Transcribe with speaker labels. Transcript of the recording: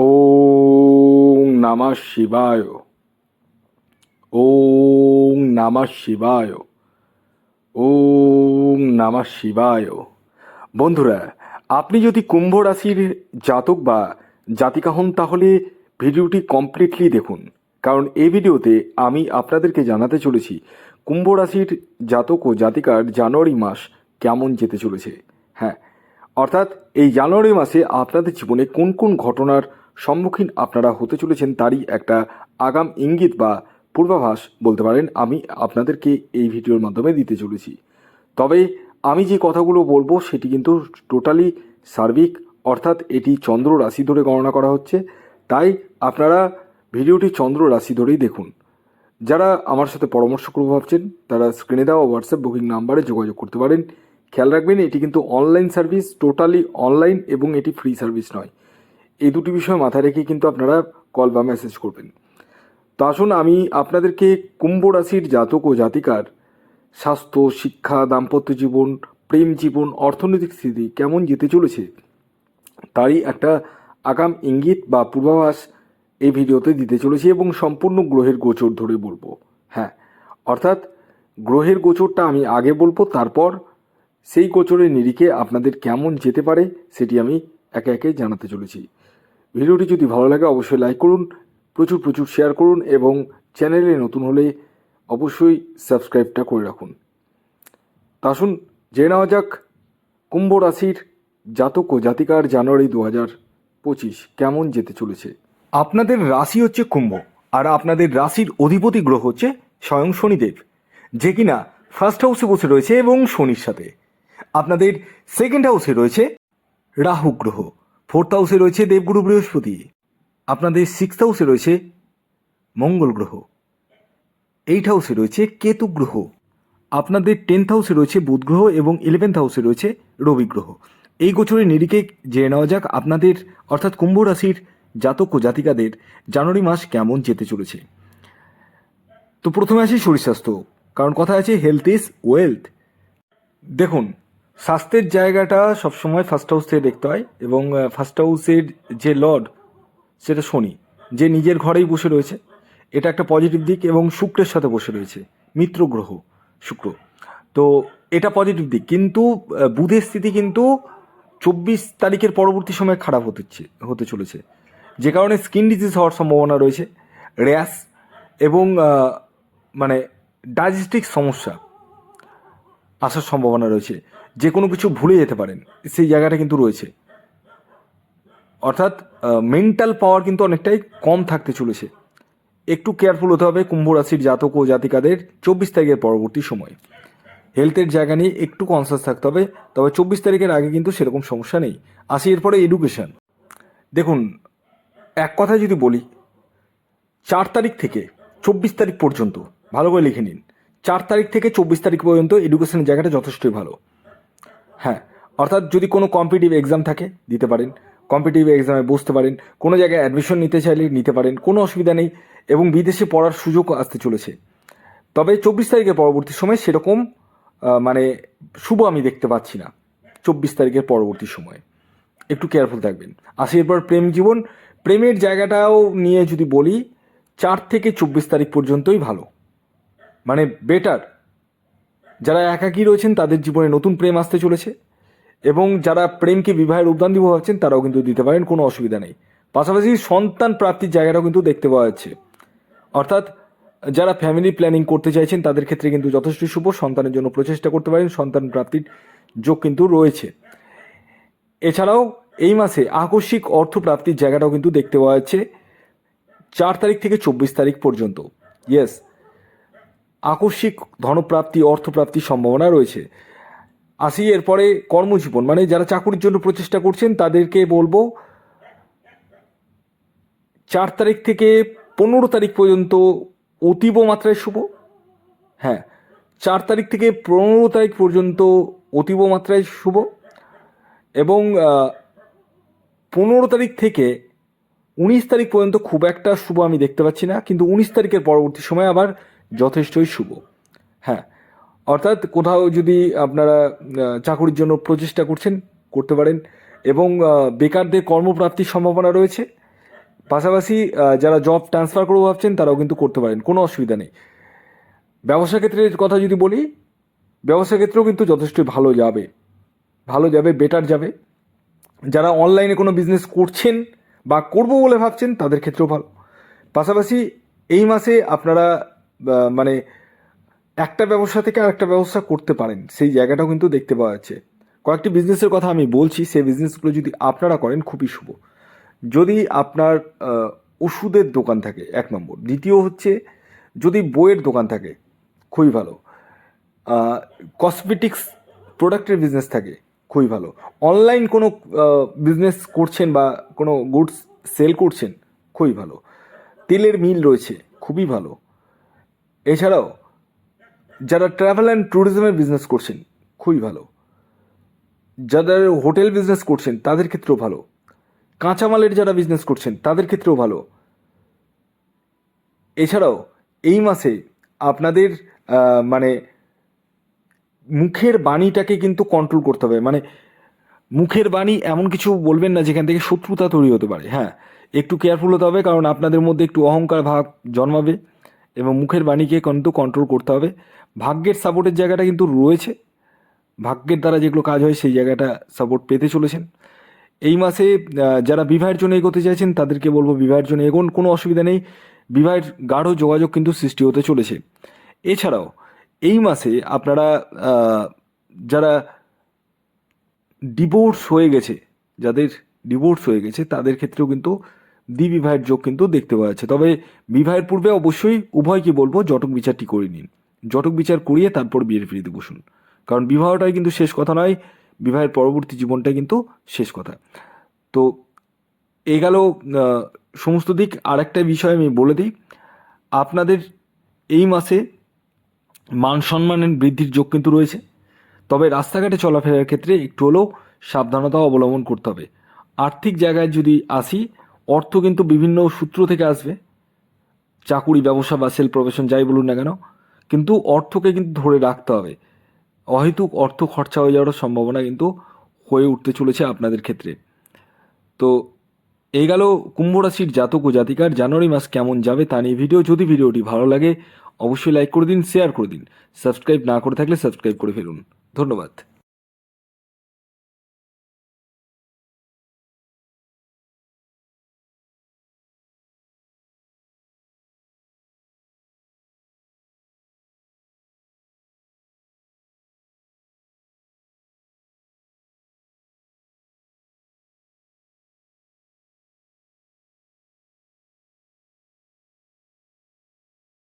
Speaker 1: ওং নমঃ শিবায়। ওং নমঃ শিবায়। ওং নমঃ শিবায়। বন্ধুরা, আপনি যদি কুম্ভ রাশির জাতক বা জাতিকা হন, তাহলে ভিডিওটি কমপ্লিটলি দেখুন। কারণ এই ভিডিওতে আমি আপনাদেরকে জানাতে চলেছি কুম্ভ রাশির জাতক ও জাতিকার জানুয়ারি মাস কেমন যেতে চলেছে। হ্যাঁ অর্থাৎ এই জানুয়ারি মাসে আপনাদের জীবনে কোন কোন ঘটনার সম্মুখীন আপনারা হতে চলেছেন তারই একটা আগাম ইঙ্গিত বা পূর্বাভাস বলতে পারেন, আমি আপনাদেরকে এই ভিডিওর মাধ্যমে দিতে চলেছি। তবে আমি যে কথাগুলো বলব সেটি কিন্তু টোটালি সার্বিক, অর্থাৎ এটি চন্দ্র রাশি ধরে গণনা করা হচ্ছে। তাই আপনারা ভিডিওটি চন্দ্র রাশি ধরেই দেখুন। যারা আমার সাথে পরামর্শ করব ভাবছেন, তারা স্ক্রিনে দেওয়া হোয়াটসঅ্যাপ বুকিং নাম্বারে যোগাযোগ করতে পারেন। খেয়াল রাখবেন, এটি কিন্তু অনলাইন সার্ভিস টোটালি অনলাইন এবং এটি ফ্রি সার্ভিস নয়। এই দুটি বিষয় মাথায় রেখে কিন্তু আপনারা কল বা মেসেজ করবেন। তো আসুন আমি আপনাদেরকে কুম্ভ রাশির জাতক ও জাতিকার স্বাস্থ্য, শিক্ষা, দাম্পত্য জীবন, প্রেম জীবন, অর্থনৈতিক স্থিতি কেমন যেতে চলেছে তারই একটা আগাম ইঙ্গিত বা পূর্বাভাস এই ভিডিওতে দিতে চলেছি এবং সম্পূর্ণ গ্রহের গোচর ধরে বলব। হ্যাঁ অর্থাৎ গ্রহের গোচরটা আমি আগে বলব, তারপর সেই গোচরের নিরিখে আপনাদের কেমন যেতে পারে সেটি আমি একে একে জানাতে চলেছি। ভিডিওটি যদি ভালো লাগে, অবশ্যই লাইক করুন, প্রচুর প্রচুর শেয়ার করুন এবং চ্যানেলে নতুন হলে অবশ্যই সাবস্ক্রাইবটা করে রাখুন। তা আসুন, জেনে নেওয়া যাক কুম্ভ রাশির জাতক ও জাতিকার জানুয়ারি দু হাজার পঁচিশ কেমন যেতে চলেছে। আপনাদের রাশি হচ্ছে কুম্ভ, আর আপনাদের রাশির অধিপতি গ্রহ হচ্ছে স্বয়ং শনিদেব, যে কিনা ফার্স্ট হাউসে বসে রয়েছে এবং শনির সাথে। আপনাদের সেকেন্ড হাউসে রয়েছে রাহু গ্রহ ফোর্থ হাউসে রয়েছে দেবগুরু বৃহস্পতি। আপনাদের সিক্সথ হাউসে রয়েছে মঙ্গল গ্রহ। এইট হাউসে রয়েছে কেতু গ্রহ। আপনাদের টেন্থ হাউসে রয়েছে বুধ গ্রহ এবং ইলেভেন্থ হাউসে রয়েছে রবি গ্রহ। এই গোচরের নিরিখে জেনে নেওয়া যাক আপনাদের, অর্থাৎ কুম্ভ রাশির জাতক ও জাতিকাদের জানুয়ারি মাস কেমন যেতে চলেছে। তো প্রথমে আসি শরীর স্বাস্থ্য কারণ কথা আছে হেলথ ইজ ওয়েলথ দেখুন স্বাস্থ্যের জায়গাটা সবসময় ফার্স্ট হাউস থেকে দেখতে হয় এবং ফার্স্ট হাউসের যে লর্ড সেটা শনি, যে নিজের ঘরেই বসে রয়েছে। এটা একটা পজিটিভ দিক এবং শুক্রের সাথে বসে রয়েছে, মিত্র গ্রহ, শুক্র। তো এটা পজিটিভ দিক, কিন্তু বুধের স্থিতি কিন্তু চব্বিশ তারিখের পরবর্তী সময় খারাপ হতে হতে চলেছে। যে কারণে স্কিন ডিজিজ হওয়ার সম্ভাবনা রয়েছে র্যাশ এবং মানে ডাইজেস্টিক সমস্যা আসার সম্ভাবনা রয়েছে। যে কোনো কিছু ভুলে যেতে পারেন, সেই জায়গাটা কিন্তু রয়েছে। অর্থাৎ মেন্টাল পাওয়ার কিন্তু অনেকটাই কম থাকতে চলেছে। একটু কেয়ারফুল হতে হবে কুম্ভ রাশির জাতক ও জাতিকাদের চব্বিশ তারিখের পরবর্তী সময়। হেলথের জায়গা নিয়ে একটু কনসাস থাকতে হবে, তবে চব্বিশ তারিখের আগে কিন্তু সেরকম সমস্যা নেই। আসি এরপরে এডুকেশন দেখুন, এক কথায় যদি বলি, চার তারিখ থেকে চব্বিশ তারিখ পর্যন্ত, ভালো করে লিখে নিন, চার তারিখ থেকে চব্বিশ তারিখ পর্যন্ত এডুকেশনের জায়গাটা যথেষ্টই ভালো। হ্যাঁ অর্থাৎ যদি কোনো কম্পিটিভ এক্সাম থাকে, দিতে পারেন। কম্পিটিভ এক্সামে বসতে পারেন। কোনো জায়গায় অ্যাডমিশন নিতে চাইলে নিতে পারেন। কোনো অসুবিধা নেই এবং বিদেশে পড়ার সুযোগ আসতে চলেছে। তবে চব্বিশ তারিখের পরবর্তী সময় সেরকম মানে শুভ আমি দেখতে পাচ্ছি না। চব্বিশ তারিখের পরবর্তী সময়। একটু কেয়ারফুল থাকবেন। আসি এরপর প্রেম জীবন। প্রেমের জায়গাটাও নিয়ে যদি বলি, চার থেকে চব্বিশ তারিখ পর্যন্তই ভালো। মানে বেটার যারা একাকী রয়েছেন, তাদের জীবনে নতুন প্রেম আসতে চলেছে এবং যারা প্রেমকে বিবাহের উদ্যান দিব ভাবছেন, তারাও কিন্তু দিতে পারেন, কোনো অসুবিধা নেই। পাশাপাশি সন্তান প্রাপ্তির জায়গাটাও কিন্তু দেখতে পাওয়া যাচ্ছে। অর্থাৎ যারা ফ্যামিলি প্ল্যানিং করতে চাইছেন, তাদের ক্ষেত্রে কিন্তু যথেষ্ট শুভ, সন্তানের জন্য প্রচেষ্টা করতে পারেন, সন্তান প্রাপ্তির যোগ কিন্তু রয়েছে। এছাড়াও এই মাসে আকস্মিক অর্থ প্রাপ্তির জায়গাটাও কিন্তু দেখতে পাওয়া যাচ্ছে, চার তারিখ থেকে চব্বিশ তারিখ পর্যন্ত। ইয়েস আকস্মিক ধনপ্রাপ্তি, অর্থপ্রাপ্তির সম্ভাবনা রয়েছে। আসি এরপরে কর্মজীবন মানে যারা চাকুরির জন্য প্রচেষ্টা করছেন, তাদেরকে বলব, চার তারিখ থেকে পনেরো তারিখ পর্যন্ত অতীব মাত্রায় শুভ। হ্যাঁ চার তারিখ থেকে পনেরো তারিখ পর্যন্ত অতীব মাত্রায় শুভ এবং পনেরো তারিখ থেকে উনিশ তারিখ পর্যন্ত খুব একটা শুভ আমি দেখতে পাচ্ছি না, কিন্তু উনিশ তারিখের পরবর্তী সময় আবার যথেষ্টই শুভ। হ্যাঁ অর্থাৎ কোথাও যদি আপনারা চাকুরির জন্য প্রচেষ্টা করছেন, করতে পারেন এবং বেকারদের কর্মপ্রাপ্তির সম্ভাবনা রয়েছে। পাশাপাশি যারা জব ট্রান্সফার করব ভাবছেন, তারাও কিন্তু করতে পারেন, কোনো অসুবিধা নেই। ব্যবসা ক্ষেত্রের কথা যদি বলি, ব্যবসা ক্ষেত্রেও কিন্তু যথেষ্ট ভালো যাবে। ভালো যাবে বেটার যাবে। যারা অনলাইনে কোনো বিজনেস করছেন বা করব বলে ভাবছেন, তাদের ক্ষেত্রেও ভালো। পাশাপাশি এই মাসে আপনারা মানে একটা ব্যবসা থেকে আরেকটা ব্যবসা করতে পারেন, সেই জায়গাটাও কিন্তু দেখতে পাওয়া যাচ্ছে। কয়েকটি বিজনেসের কথা আমি বলছি, সেই বিজনেসগুলো যদি আপনারা করেন খুবই শুভ। যদি আপনার ওষুধের দোকান থাকে, এক নম্বর। দ্বিতীয় হচ্ছে, যদি বইয়ের দোকান থাকে, খুবই ভালো। কসমেটিক্স প্রোডাক্টের বিজনেস থাকে, খুবই ভালো। অনলাইন কোনো বিজনেস করছেন বা কোনো গুডস সেল করছেন, খুবই ভালো। তেলের মিল রয়েছে, খুবই ভালো। এছাড়াও যারা ট্রাভেল অ্যান্ড ট্যুরিজমের বিজনেস করছেন, খুবই ভালো। যাদের হোটেল বিজনেস করছেন, তাদের ক্ষেত্রেও ভালো। কাঁচামালের যারা বিজনেস করছেন, তাদের ক্ষেত্রেও ভালো। এছাড়াও এই মাসে আপনাদের মানে মুখের বাণীটাকে কিন্তু কন্ট্রোল করতে হবে। মানে মুখের বাণী এমন কিছু বলবেন না যেখান থেকে শত্রুতা তৈরি হতে পারে। হ্যাঁ একটু কেয়ারফুল হতে হবে কারণ আপনাদের মধ্যে একটু অহংকার ভাব জন্মাবে। এবং মুখের বাণীকে কিন্তু কন্ট্রোল করতে হবে। ভাগ্যের সাপোর্টের জায়গাটা কিন্তু রয়েছে। ভাগ্যের দ্বারা যেগুলো কাজ হয়, সেই জায়গাটা সাপোর্ট পেতে চলেছেন। এই মাসে যারা বিবাহের জন্য এগোতে চাইছেন, তাদেরকে বলব বিবাহের জন্য এগোন। কোনো অসুবিধা নেই। বিবাহের গাঢ় যোগাযোগ কিন্তু সৃষ্টি হতে চলেছে। এছাড়াও, এই মাসে আপনারা যারা ডিভোর্স হয়ে গেছে, যাদের ডিভোর্স হয়ে গেছে, তাদের ক্ষেত্রেও কিন্তু দ্বিবিবাহের যোগ কিন্তু দেখতে পাওয়া যাচ্ছে। তবে বিবাহের পূর্বে অবশ্যই উভয়কে বলব, জটক বিচারটি করে নিন। জটক বিচার করিয়ে তারপর বিয়ের ফিরিতে বসুন কারণ বিবাহটাই কিন্তু শেষ কথা নয় বিবাহের পরবর্তী জীবনটাই কিন্তু শেষ কথা। তো এ গেল সমস্ত দিক। আর একটা বিষয় আমি বলে দিই, আপনাদের এই মাসে মান সম্মানের বৃদ্ধির যোগ কিন্তু রয়েছে। তবে রাস্তাঘাটে চলাফেরার ক্ষেত্রে একটু হলেও সাবধানতা অবলম্বন করতে হবে। আর্থিক জায়গায় যদি আসি অর্থ কিন্তু বিভিন্ন সূত্র থেকে আসবে। চাকুরি, ব্যবসা বা সেল প্রফেশন যাই বলুন না কেন, কিন্তু অর্থকে কিন্তু ধরে রাখতে হবে। অহেতুক অর্থ খরচা হয়ে যাওয়ার সম্ভাবনা কিন্তু হয়ে উঠতে চলেছে আপনাদের ক্ষেত্রে। তো এই গেল কুম্ভ রাশির জাতক ও জাতিকার জানুয়ারি মাস কেমন যাবে তা নিয়ে ভিডিও। যদি ভিডিওটি ভালো লাগে, অবশ্যই লাইক করে দিন শেয়ার করে দিন। সাবস্ক্রাইব না করে থাকলে সাবস্ক্রাইব করে ফেলুন। ধন্যবাদ।